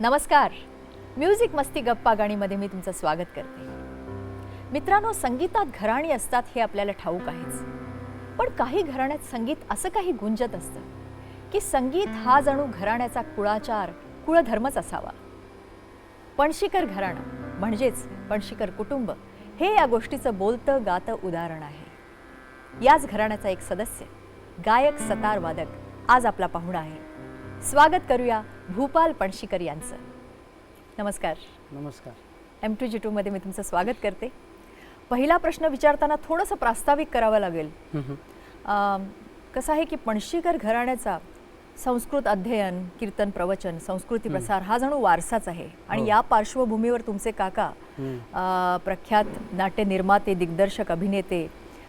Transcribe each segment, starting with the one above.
नमस्कार. म्युझिक मस्ती गप्पा गाणीमध्ये मी तुमचं स्वागत करते. मित्रांनो संगीतात घराणी असतात हे आपल्याला ठाऊक आहेच. पण काही घराण्यात संगीत असं काही गुंजत असतं की संगीत हा जणू घराण्याचा कुळाचार कुळधर्मच असावा. पणशीकर घराणं म्हणजेच पणशीकर कुटुंब हे या गोष्टीचं बोलतं गातं उदाहरण आहे. याच घराण्याचा एक सदस्य गायक सतार वादक आज आपला पाहुणा आहे. स्वागत करूया भूपाल पणशीकर यांचं. नमस्कार. नमस्कार. एम टू जी टूमध्ये मी तुमचं स्वागत करते. पहिला प्रश्न विचारताना थोडंसं प्रास्ताविक करावं लागेल. कसं आहे की पणशीकर घराण्याचा संस्कृत अध्ययन कीर्तन प्रवचन संस्कृती प्रसार हा जणू वारसाच आहे. आणि हो. या पार्श्वभूमीवर तुमचे काका प्रख्यात नाट्य निर्माते दिग्दर्शक अभिनेते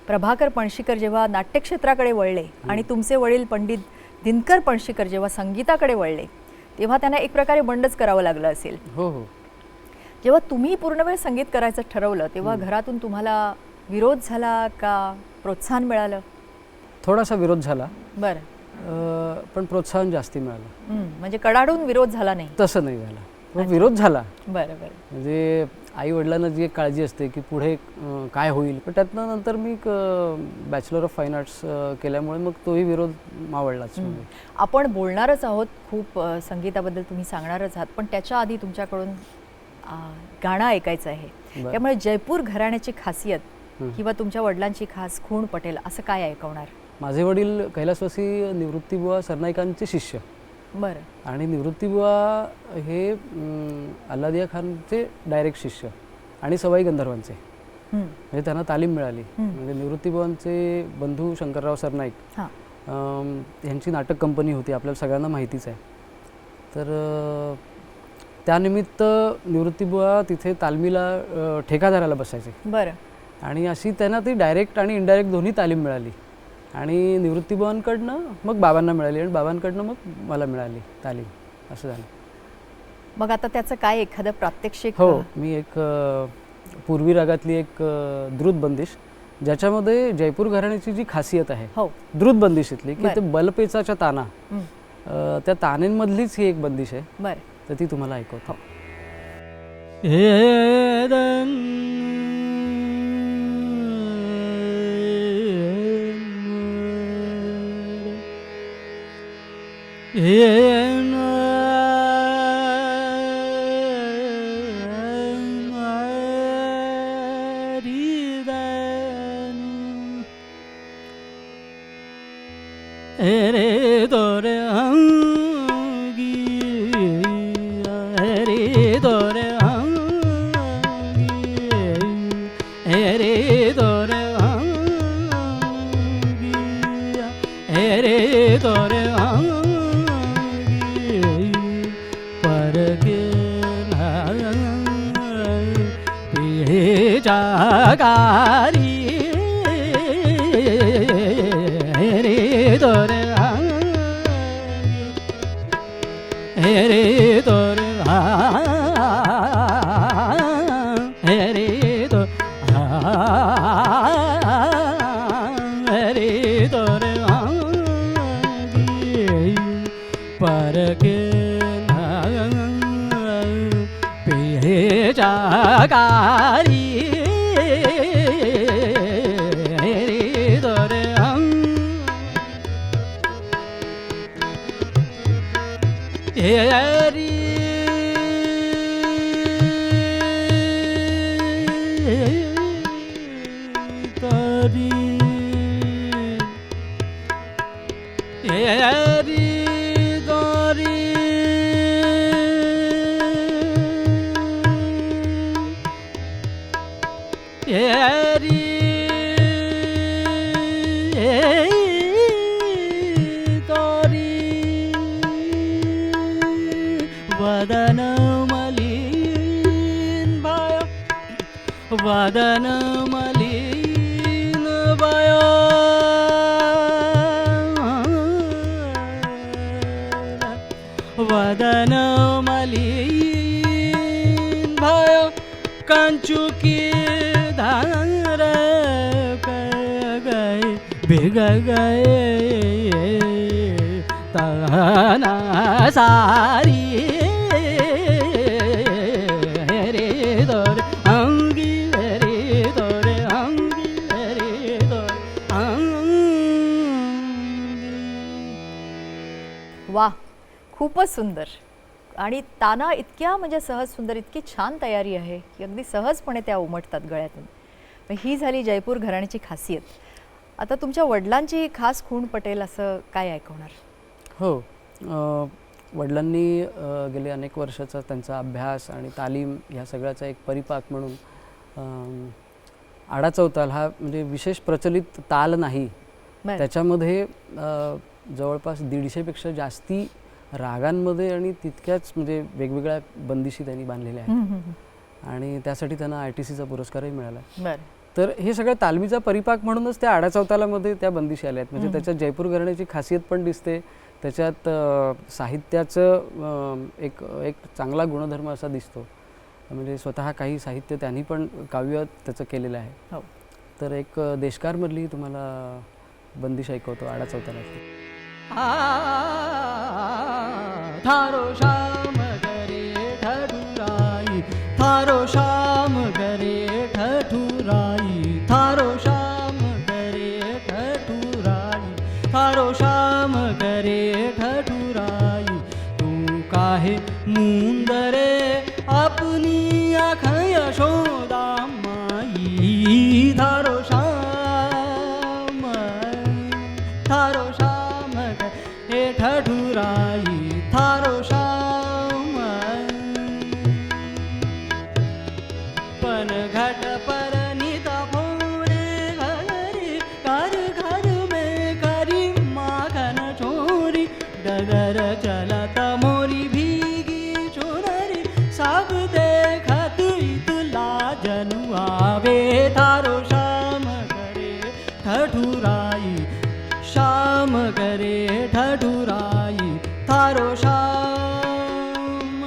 प्रभाकर पणशीकर जेव्हा नाट्यक्षेत्राकडे वळले आणि तुमचे वडील पंडित दिनकर पणशीकर जेव्हा संगीताकडे वळले तेव्हा त्यांना एक प्रकारे बंडच करावं लागलं असेल. हो हो. जेव्हा तुम्ही पूर्ण वेळ संगीत करायचं ठरवलं तेव्हा घरातून तुम्हाला विरोध झाला का? प्रोत्साहन मिळालं? थोडासा विरोध झाला. बरं. पण प्रोत्साहन जास्ती मिळालं. म्हणजे कडाडून विरोध झाला नाही. तसं नाही झालं. विरोध झाला. बरं बरं. म्हणजे आई वडिलांना जी एक काळजी असते की पुढे काय होईल पण त्यातनं नंतर मी बॅचलर ऑफ फाईन आर्ट्स केल्यामुळे मग तोही विरोध मावळलाच म्हणजे. आपण बोलणारच आहोत खूप संगीताबद्दल तुम्ही सांगणारच आहात पण त्याच्या आधी तुमच्याकडून गाणं ऐकायचं आहे. त्यामुळे जयपूर घराण्याची खासियत. किंवा तुमच्या वडिलांची खास खूण पटेल असं काय ऐकवणार? माझे वडील कैलासवासी निवृत्तीबुवा सरनाईकांचे शिष्य. बरं. आणि निवृत्तीबुवा हे अल्लादिया खानचे डायरेक्ट शिष्य आणि सवाई गंधर्वांचे. म्हणजे त्यांना तालीम मिळाली. म्हणजे निवृत्तीबुवांचे बंधू शंकरराव सरनाईक ह्यांची नाटक कंपनी होती. आपल्याला सगळ्यांना माहितीच आहे. तर त्यानिमित्त निवृत्तीबुवा तिथे तालमीला ठेकादाराला बसायचे. बरं. आणि अशी त्यांना ती डायरेक्ट आणि इनडायरेक्ट दोन्ही तालीम मिळाली. आणि निवृत्तीबुवांकडनं मग बाबांना मिळाली आणि बाबांकडनं मग मला मिळाली तालीम. असं झालं. मग आता त्याचं काय एखादं प्रात्यक्षिक? हो मी एक पूर्वी रागातली एक द्रुत बंदिश ज्याच्यामध्ये जयपूर घराण्याची जी खासियत आहे हो. द्रुत बंदिशीतली की. ते बलपेचाच्या ताना. त्या तानेंमधलीच ही एक बंदिश आहे. बरं. तर ती तुम्हाला ऐकवतो. हे रे एरी दोरी भिग सारी रे दोरे अंगी रे दोरे अंगी रे दोरे वा खूपच सुंदर. आणि ताना इतक्या म्हणजे सहज सुंदर इतकी छान तयारी आहे. की अगदी सहजपणे त्या उमटतात गळ्यातून. ही झाली जयपूर घराण्याची खासियत. आता तुमच्या वडिलांची खास खूण पटेल असं काय ऐकवणार? हो. वडिलांनी गेले अनेक वर्षाचा त्यांचा अभ्यास आणि तालीम ह्या सगळ्याचा एक परिपाक म्हणून आडा चौताल हा म्हणजे विशेष प्रचलित ताल नाही. त्याच्यामध्ये जवळपास दीडशेपेक्षा जास्ती रागांमध्ये आणि तितक्याच म्हणजे वेगवेगळ्या बंदिशी त्यांनी बांधलेल्या आहेत. आणि त्यासाठी त्यांना आय टी सीचा पुरस्कारही मिळाला बरं. तर हे सगळं तालमीचा परिपाक म्हणूनच त्या आड्या चौतालामध्ये त्या बंदिशी आल्या आहेत. म्हणजे. त्याच्यात जयपूर घराण्याची खासियत पण दिसते. त्याच्यात साहित्याचं एक एक चांगला गुणधर्म असा दिसतो. म्हणजे स्वतः काही साहित्य त्यांनी पण काव्य त्याचं केलेलं आहे. हो. तर एक देशकारमधली तुम्हाला बंदिश ऐकवतो आडा चौताला थारो श्याम श्याम करे ठठुराई। तू काहे मुंदरे अपनी अखय शोदा माई। थारो श्याम ठठुराई थारो श्याम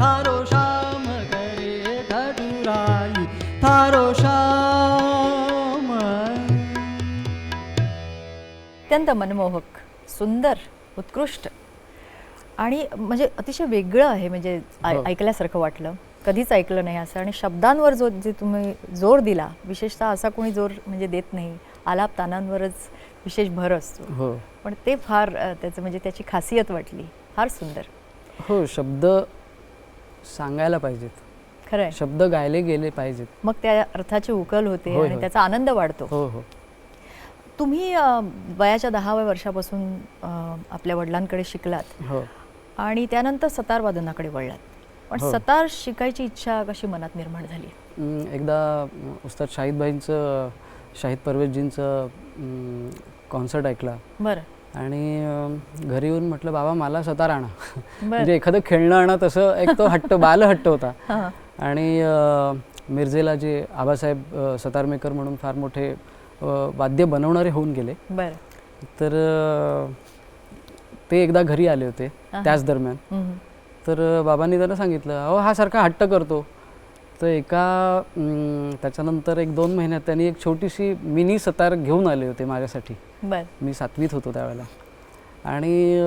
थारो श्याम करे ठठुराई थारो श्याम अत्यंत मनमोहक सुंदर उत्कृष्ट आणि म्हणजे अतिशय वेगळं आहे म्हणजे हो. ऐकल्यासारखं वाटलं. कधीच ऐकलं नाही असं. आणि शब्दांवर जो जे तुम्ही जोर दिला विशेषतः असा कोणी जोर म्हणजे देत नाही. आलाप तानांवरच विशेष भर असतो. हो. पण ते फार त्याचं म्हणजे त्याची खासियत वाटली. फार सुंदर. हो शब्द सांगायला पाहिजेत. खरं शब्द गायले गेले पाहिजेत. मग त्या अर्थाची उकल होते आणि. त्याचा आनंद वाढतो. हो हो. तुम्ही वयाच्या दहाव्या वर्षापासून आपल्या वडिलांकडे शिकलात. हो. आणि त्यानंतर सतार वादनाकडे वळलात. पण हो. सतार शिकायची इच्छा कशी मनात निर्माण झाली? एकदा उस्ताद शाहिदबाईंचं शाहिद परवेजजींचं कॉन्सर्ट ऐकला. बरं. आणि घरी येऊन म्हटलं बाबा मला सतार आणा. म्हणजे एखादं खेळणं आणा तसं एक तो हट्ट बाल हट्ट होता. हां. आणि मिरजेला जे आबासाहेब सतारमेकर म्हणून फार मोठे वाद्य बनवणारे होऊन गेले. तर ते एकदा घरी आले होते. त्याच दरम्यान. तर बाबांनी त्याला सांगितलं अहो हा सारखा हट्ट करतो. तर एका त्याच्यानंतर एक दोन महिन्यात त्यांनी एक छोटीशी मिनी सतार घेऊन आले होते माझ्यासाठी. मी सातवीत होतो त्यावेळेला. आणि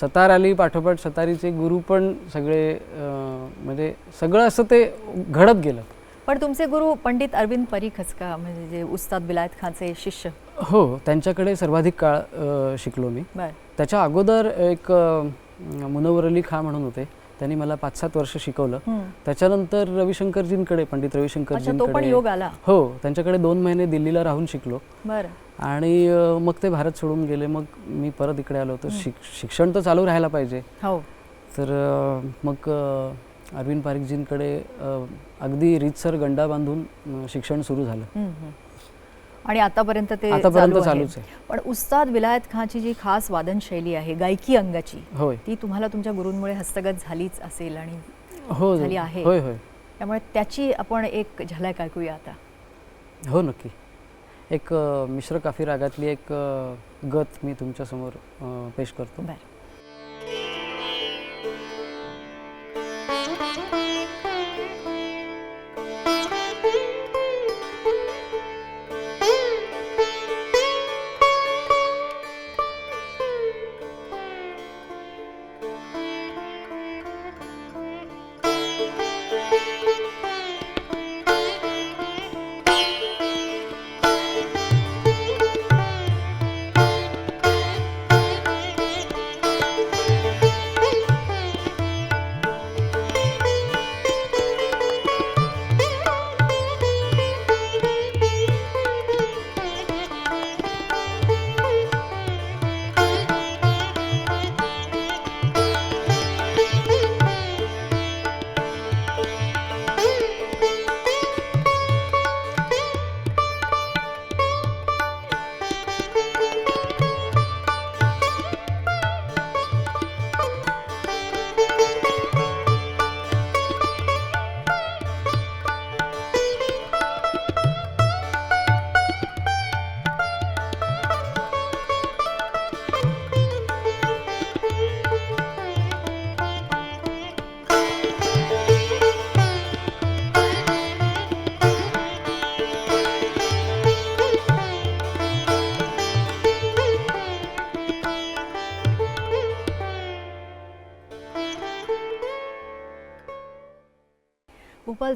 सतार आली पाठोपाठ सतारीचे गुरु पण सगळे म्हणजे सगळं असं ते घडत गेलं. पण तुमचे गुरु पंडित अरविंद परीखच का म्हणजे जे उस्ताद विलायत खानचे शिष्य. हो त्यांच्याकडे सर्वाधिक काळ शिकलो मी. बरं. त्याच्या अगोदर एक अं, मुनव्वर अली खा म्हणून होते. त्यांनी मला पाच सात वर्ष शिकवलं. त्याच्यानंतर रविशंकरजींकडे पंडित रविशंकरजींकडे. योग आला. हो त्यांच्याकडे दोन महिने दिल्लीला राहून शिकलो. आणि मग ते भारत सोडून गेले. मग मी परत इकडे आलो तर शिक शिक्षण तर चालू राहायला पाहिजे. हो. तर मग अरविंद पारिकजींकडे अगदी रीतसर गंडा बांधून शिक्षण सुरू झालं. आणि आतापर्यंत ते आतापर्यंत. चालूच आहे. पण उस्ताद विलायत खानची जी खास वादन शैली आहे गायकी अंगाची होय ती तुम्हाला तुमच्या गुरूंमुळे हस्तगत झालीच असेल आणि हो झाली आहे. होय होय. त्यामुळे त्याची आपण एक झलक ऐकूया आता? हो नक्की. एक मिश्र काफी रागातली एक गत मी तुमच्यासमोर पेश करतो.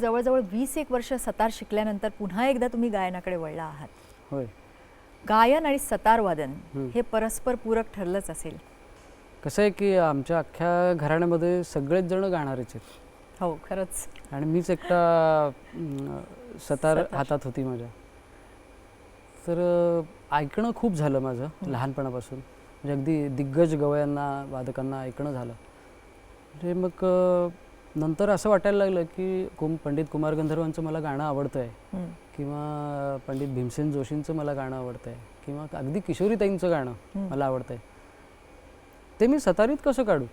जवळजवळ वीस एक वर्ष सतार शिकल्यानंतर पुन्हा एकदा तुम्ही गायनाकडे वळला आहात. होय. गायन आणि सतार वादन हं. हे परस्पर पूरक ठरलंच असेल. कसं आहे की आमच्या अख्ख्या घराण्यामध्ये सगळेच जण गाणारेच आहेत. हो खरंच. आणि मीच एकटा सतार. हातात होती माझ्या. तर ऐकणं खूप झालं माझं लहानपणापासून. म्हणजे अगदी दिग्गज गवयांना वादकांना ऐकणं झालं. म्हणजे मग नंतर असं वाटायला लागलं की कुम पंडित कुमार गंधर्वांचं मला गाणं आवडतं आहे हं. किंवा पंडित भीमसेन जोशींचं मला गाणं आवडतं आहे किंवा अगदी किशोरीताईंचं गाणं हं. मला आवडतं आहे ते मी सतारीत कसं काढू?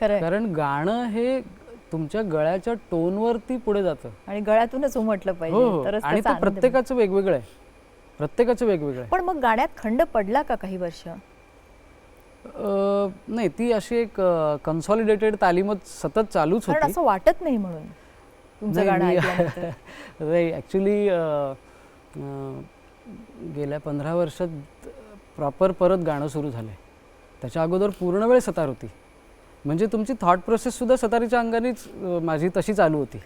कारण गाणं हे तुमच्या गळ्याच्या टोनवरती पुढे जातं. आणि गळ्यातूनच उमटलं हो पाहिजे. हो तरच आणि. प्रत्येकाचं वेगवेगळं आहे. प्रत्येकाचं वेगवेगळं पण मग गाण्यात खंड पडला का काही वर्ष? नाही ती अशी एक कन्सॉलिडेटेड तालीमच सतत चालूच होती. असं वाटत नाही म्हणून तुमचं गाणं नाही, ॲक्च्युली गेल्या पंधरा वर्षात प्रॉपर परत गाणं सुरू झालं आहे त्याच्या अगोदर पूर्ण वेळ सतार होती. म्हणजे तुमची थॉट प्रोसेससुद्धा सतारीच्या अंगानेच माझी तशी चालू होती.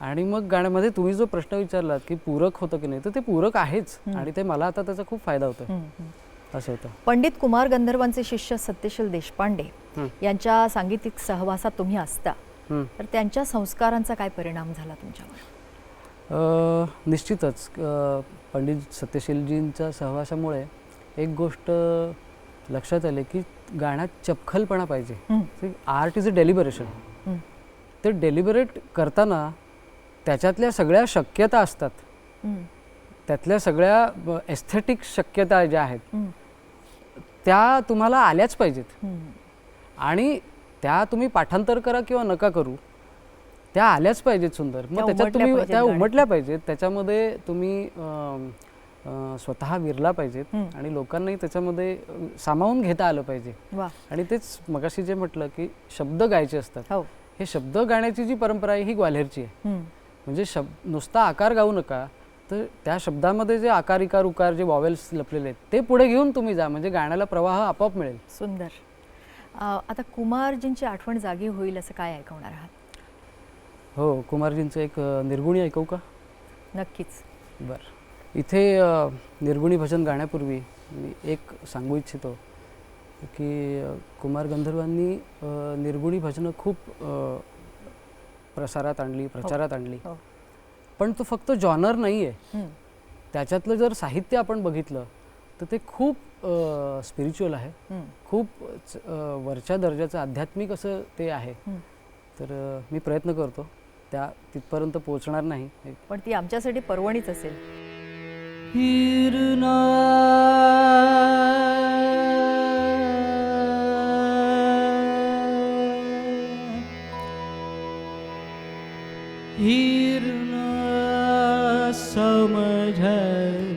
आणि मग गाण्यामध्ये तुम्ही जो प्रश्न विचारलात की पूरक होतं की नाही तर ते पूरक आहेच. आणि ते मला आता त्याचा खूप फायदा होतो. असं होतं. पंडित कुमार गंधर्वांचे शिष्य सत्यशील देशपांडे. यांच्या सांगीतिक सहवासात तुम्ही असता. तर त्यांच्या संस्कारांचा काय परिणाम झाला तुमच्यावर? निश्चितच. पंडित सत्यशीलजींच्या सहवासामुळे एक गोष्ट लक्षात आली की गाण्यात चपखलपणा पाहिजे. आर्ट इज अ डेलिबरेशन ते डेलिबरेट करताना त्याच्यातल्या सगळ्या शक्यता असतात. त्यातल्या सगळ्या एस्थेटिक शक्यता ज्या आहेत त्या तुम्हाला आल्याच पाहिजेत. आणि त्या तुम्ही पाठांतर करा किंवा नका करू त्या आल्याच पाहिजेत सुंदर. मग त्याच्यात तुम्ही त्या. उमटल्या पाहिजेत. त्याच्यामध्ये तुम्ही स्वतः विरला पाहिजेत. आणि लोकांनाही त्याच्यामध्ये सामावून घेता आलं पाहिजे. आणि तेच मगाशी जे म्हटलं की शब्द गायचे असतात. हो. हे शब्द गाण्याची जी परंपरा आहे ही ग्वाल्हेरची आहे. म्हणजे शब्द नुसता आकार गाऊ नका तर त्या शब्दामध्ये जे आकार इकार उकार जे वॉवेल्स लपलेले आहेत ते पुढे घेऊन तुम्ही जा. म्हणजे गाण्याला प्रवाह आपोआप मिळेल. सुंदर. आता कुमारजींची आठवण जागी होईल असं काय ऐकवणार आहात? हो कुमारजींचं एक निर्गुणी ऐकू का? नक्कीच. बरं. इथे निर्गुणी भजन गाण्यापूर्वी मी एक सांगू इच्छितो की कुमार गंधर्वांनी निर्गुणी भजनं खूप प्रसारात आणली प्रचारात आणली. हो. पण तो फक्त जॉनर नाही आहे हं, त्याच्यातलं जर साहित्य आपण बघितलं तर ते खूप स्पिरिच्युअल आहे. हं, खूप वरच्या दर्जाचं आध्यात्मिक असं ते आहे. हं. तर मी प्रयत्न करतो. त्या तिथपर्यंत पोहोचणार नाही. हे पण ती आमच्यासाठी पर्वणीच असेल. हिरणा हिरणा so much higher.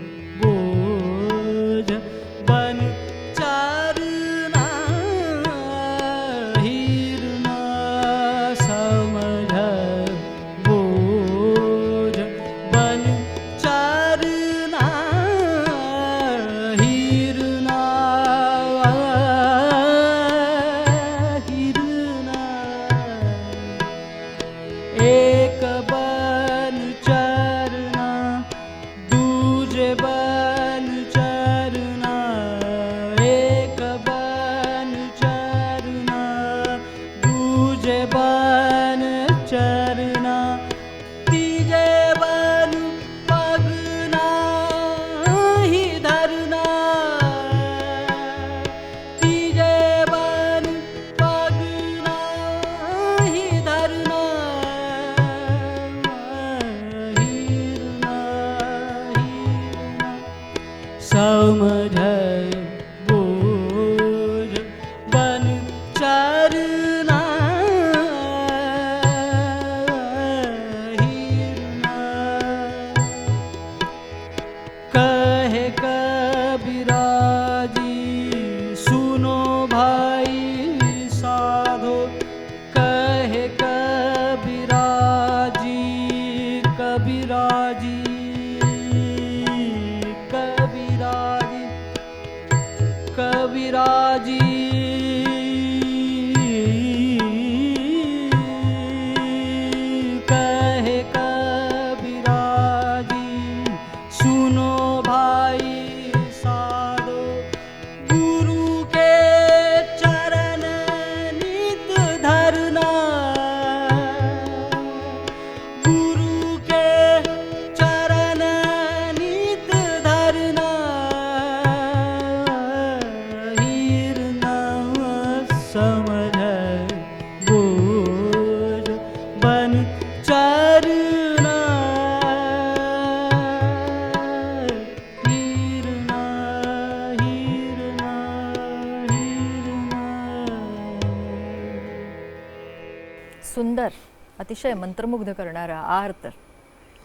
अतिशय मंत्रमुग्ध करणारा आर तर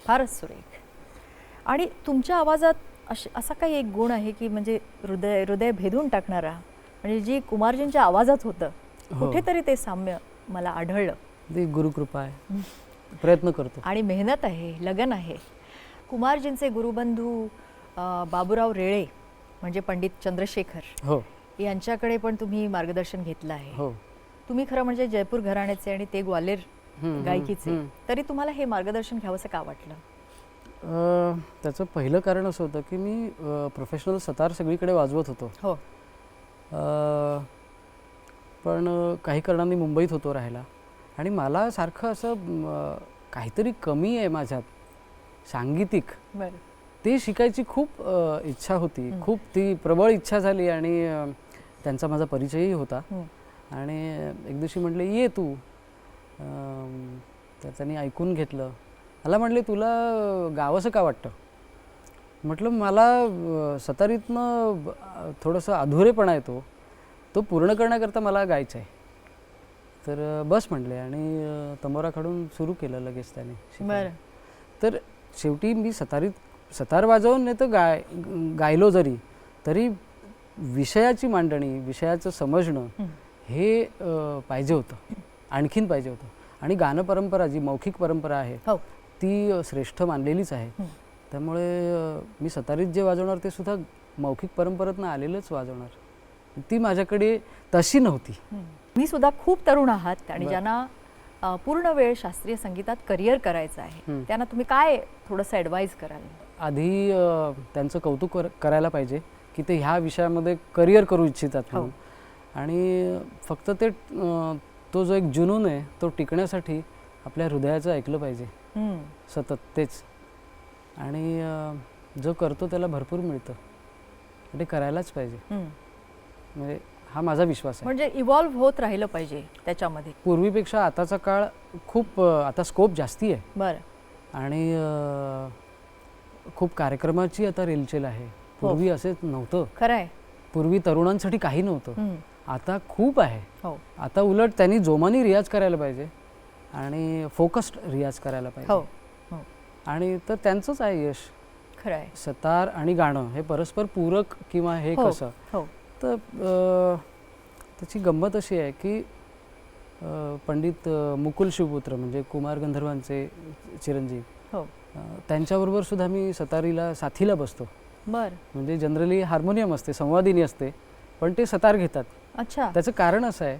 फारच सुरेख. आणि तुमच्या आवाजात अश असा काही एक गुण आहे की म्हणजे हृदय हृदय भेदून टाकणारा म्हणजे जी कुमारजींच्या आवाजात होतं हो. कुठेतरी ते साम्य मला आढळलं. गुरुकृपा आहे. प्रयत्न करतो. आणि मेहनत आहे लगन आहे. कुमारजींचे गुरुबंधू बाबूराव रेळे म्हणजे पंडित चंद्रशेखर हो. यांच्याकडे पण तुम्ही मार्गदर्शन घेतलं आहे. हो. तुम्ही खरं म्हणजे जयपूर घराण्याचे आणि ते ग्वाल्हेर हम्म, गायकीचे. तरी तुम्हाला हे मार्गदर्शन घ्यावंसं का वाटलं? त्याचं पहिलं कारण असं होतं की मी प्रोफेशनल सतार सगळीकडे वाजवत होतो. हो. पण काही कारणांनी मुंबईत होतो राहायला. आणि मला सारखं असं काहीतरी कमी आहे माझ्यात. सांगीतिक. ते शिकायची खूप इच्छा होती. खूप ती प्रबळ इच्छा झाली आणि त्यांचा माझा परिचयही होता. आणि एक दिवशी म्हटले ये तू. तर त्यांनी ऐकून घेतलं. मला म्हटले तुला गावंसं का वाटतं? म्हटलं मला सतारीतनं थोडंसं अधुरेपणा येतो. तो पूर्ण करण्याकरता मला गायचं आहे तर बस म्हटले आणि तंबोराकडून सुरू केलं लगेच त्याने. बरं. तर शेवटी मी सतारीत सतार वाजवून नाही तर गाय गायलो जरी तरी विषयाची मांडणी विषयाचं समजणं हं. पाहिजे होतं. आणखीन पाहिजे होतं आणि गाणं परंपरा जी मौखिक परंपरा आहे हो ती श्रेष्ठ मानलेलीच आहे. त्यामुळे मी सतारीत जे वाजवणार ते सुद्धा मौखिक परंपरेतनं आलेलंच वाजवणार ती माझ्याकडे तशी नव्हती. मी सुद्धा खूप तरुण आहात आणि. ज्यांना पूर्ण वेळ शास्त्रीय संगीतात करिअर करायचं आहे. त्यांना तुम्ही काय थोडंसं ॲडवाईज कराल आधी त्यांचं कौतुक कर- करायला पाहिजे की ते ह्या विषयामध्ये करिअर करू इच्छितात हो. म्हणून आणि फक्त ते तो जो एक जुनून आहे तो टिकण्यासाठी आपल्या हृदयाचं ऐकलं पाहिजे. हं. सतत तेच. आणि अ, जो करतो त्याला भरपूर मिळतं. ते करायलाच पाहिजे. हं. म्हणजे हा माझा विश्वास आहे. म्हणजे इव्हॉल्व्ह होत राहिलं पाहिजे त्याच्यामध्ये. पूर्वीपेक्षा आताचा काळ खूप अ, आता स्कोप जास्ती आहे. बरं. आणि अ, खूप कार्यक्रमाची आता रेलचेल आहे. पूर्वी असेच नव्हतं. खरं आहे पूर्वी तरुणांसाठी काही नव्हतं. हम्म. आता खूप आहे. हो. आता उलट त्यांनी जोमाने रियाज करायला पाहिजे आणि फोकस्ड रियाज करायला हो पाहिजे. हो आणि तर त्यांचंच आहे यश. खरं आहे. सतार आणि गाणं हे परस्पर पूरक किंवा हे हो कसं? हो. तर त्याची गंमत अशी आहे की पंडित मुकुल शिवपुत्र म्हणजे कुमार गंधर्वांचे चिरंजीव हो. त्यांच्याबरोबर सुद्धा मी सतारीला साथीला बसतो. बर. म्हणजे जनरली हार्मोनियम असते संवादिनी असते. पण ते सतार घेतात. अच्छा. त्याचं कारण असं आहे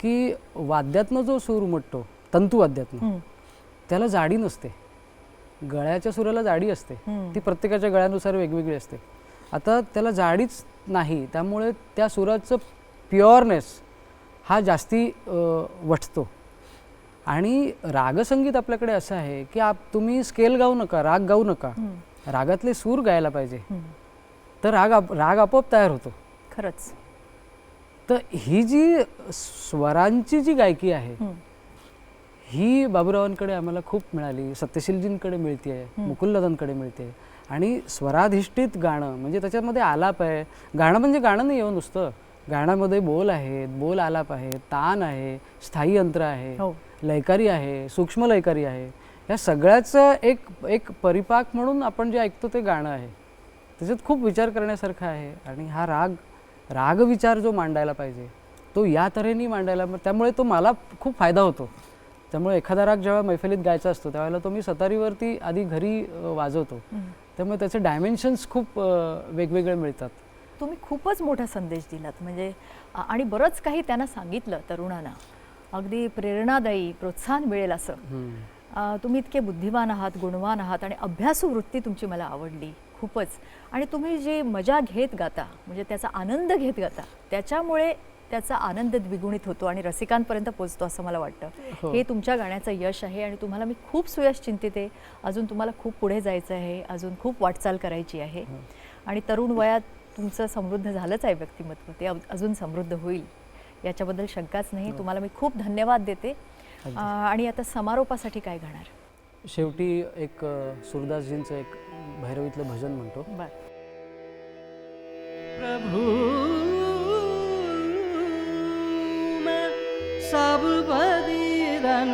की वाद्यातनं जो सूर उमटतो तंतुवाद्यातनं. त्याला जाडी नसते. गळ्याच्या सुराला जाडी असते. ती प्रत्येकाच्या गळ्यानुसार वेगवेगळी असते. आता त्याला जाडीच नाही त्यामुळे त्या सुराचं प्युअरनेस हा जास्ती वठतो. आणि रागसंगीत आपल्याकडे असं आहे की आप तुम्ही स्केल गाऊ नका राग गाऊ नका. रागातले सूर गायला पाहिजे. तर राग आप राग आपोआप तयार होतो. खरंच. तर ही जी स्वरांची जी गायकी आहे. ही. बाबूरावांकडे आम्हाला खूप मिळाली सत्यशीलजींकडे मिळते आहे मुकुलदादांकडे मिळते. आणि स्वराधिष्ठित गाणं म्हणजे त्याच्यामध्ये आलाप आहे. गाणं म्हणजे गाणं नाही येऊ नुसतं. गाण्यामध्ये बोल आहेत बोल आलाप आहे तान आहे स्थायी यंत्र आहे हो. लयकारी आहे सूक्ष्म लयकारी आहे. या सगळ्याचं एक एक परिपाक म्हणून आपण जे ऐकतो ते गाणं आहे. त्याच्यात खूप विचार करण्यासारखं आहे. आणि हा राग राग विचार जो मांडायला पाहिजे तो या तऱ्हेने मांडायला त्यामुळे तो मला खूप फायदा होतो. त्यामुळे एखादा राग जेव्हा मैफिलीत गायचा असतो त्यावेळेला तो मी सतारीवरती आधी घरी वाजवतो. त्यामुळे त्याचे डायमेन्शन्स खूप वेगवेगळे मिळतात. तुम्ही खूपच मोठा संदेश दिलात. म्हणजे आणि बरंच काही त्यांना सांगितलं तरुणांना. अगदी प्रेरणादायी प्रोत्साहन मिळेल असं. तुम्ही इतके बुद्धिमान आहात गुणवान आहात आणि अभ्यासू वृत्ती तुमची मला आवडली. खूपच. आणि तुम्ही जे मजा घेत गाता म्हणजे त्याचा आनंद घेत गाता त्याच्यामुळे त्याचा आनंद द्विगुणित होतो आणि रसिकांपर्यंत पोचतो असं मला वाटतं. हो. हे तुमच्या गाण्याचं यश आहे आणि तुम्हाला मी खूप सुयश चिंतित आहे. अजून तुम्हाला खूप पुढे जायचं आहे. अजून खूप वाटचाल करायची आहे. आणि तरुण वयात तुमचं समृद्ध झालंच आहे व्यक्तिमत्व. ते अजून समृद्ध होईल. याच्याबद्दल शंकाच नाही. तुम्हाला मी खूप धन्यवाद देते. आणि आता समारोपासाठी काय गाणार? शेवटी एक सुरदासजींचं एक भैरवीतलं भजन म्हणतो. प्रभु मैं सब बलिदान